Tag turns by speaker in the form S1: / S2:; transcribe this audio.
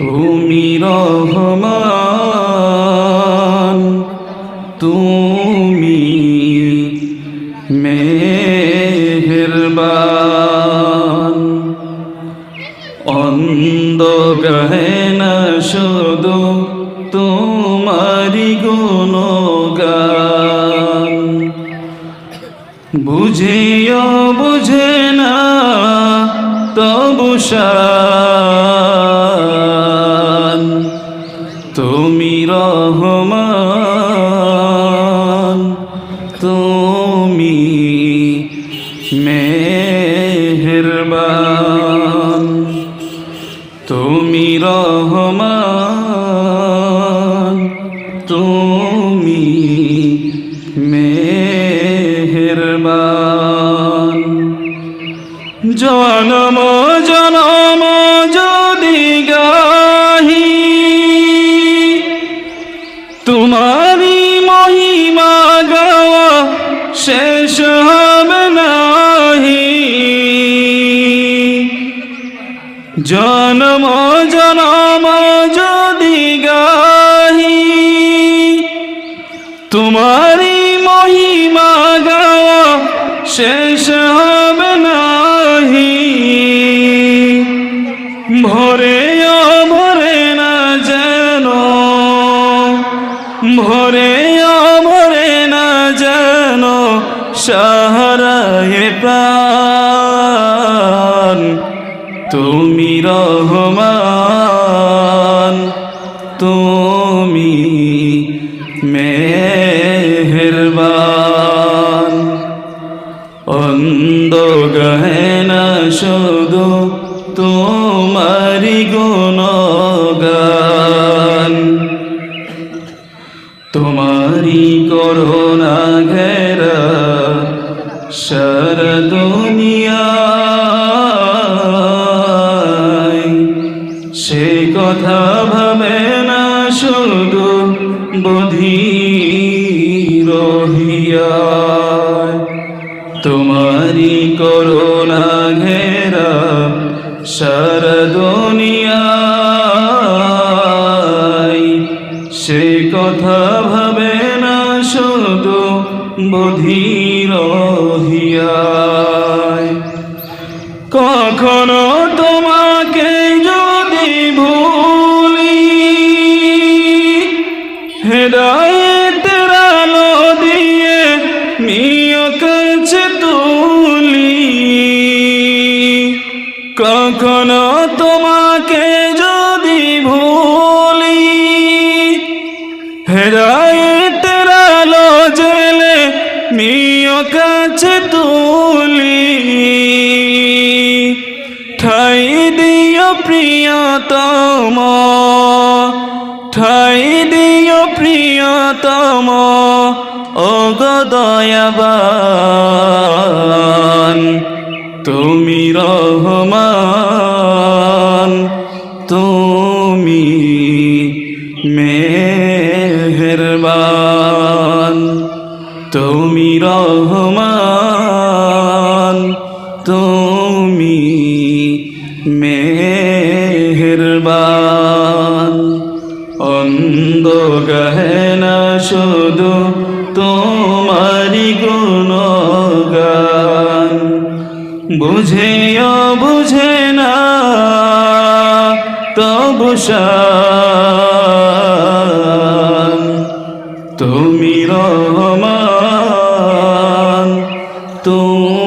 S1: তুমি রহমান তুমি মেহেরবান। অন্ধ গহেনা শুধু তোমারি গুণগান। বুঝিও বুঝে না তবু শান তুমি রহমান তুমি মেহেরবান তুমি রহমান তুমি মেহেরবান। জনম জনম জনম যদি গাহি তোমারি মহিমা গাওয়া শেষ হবে নাহি। ভরে ভরে না যেন, ভরে ভরে না যেন সাহারায় প্রাণ। তুমি রহমান তুমি মেহেরবান। অন্ধ গহেনা শুধু তোমারি গুণগান। তোমারি করোনা ঘেরা সার সে কথা ভাবে না শুধু বধির হিয়ায় তোমারি করোনা ঘেরা সার দুনিয়ায়। সে কথা ভাবে না শুধু বধির হেদায়েতের আলো দিয়ে নিয় কাছে তুলি। কখনো তোমাকে যদি জেলে কাছে তুলি। ঠাই দিও প্রিয়তম, ঠাই প্রিয়তম ও গদয়াবান তুমি রহমান তুমি মেহেরবান তুমি রহমান তুমি মেহেরবান। গহেনা শুধু তোমারি গুণগান। বুঝেও বুঝে না তবু তুমি রহমান তুমি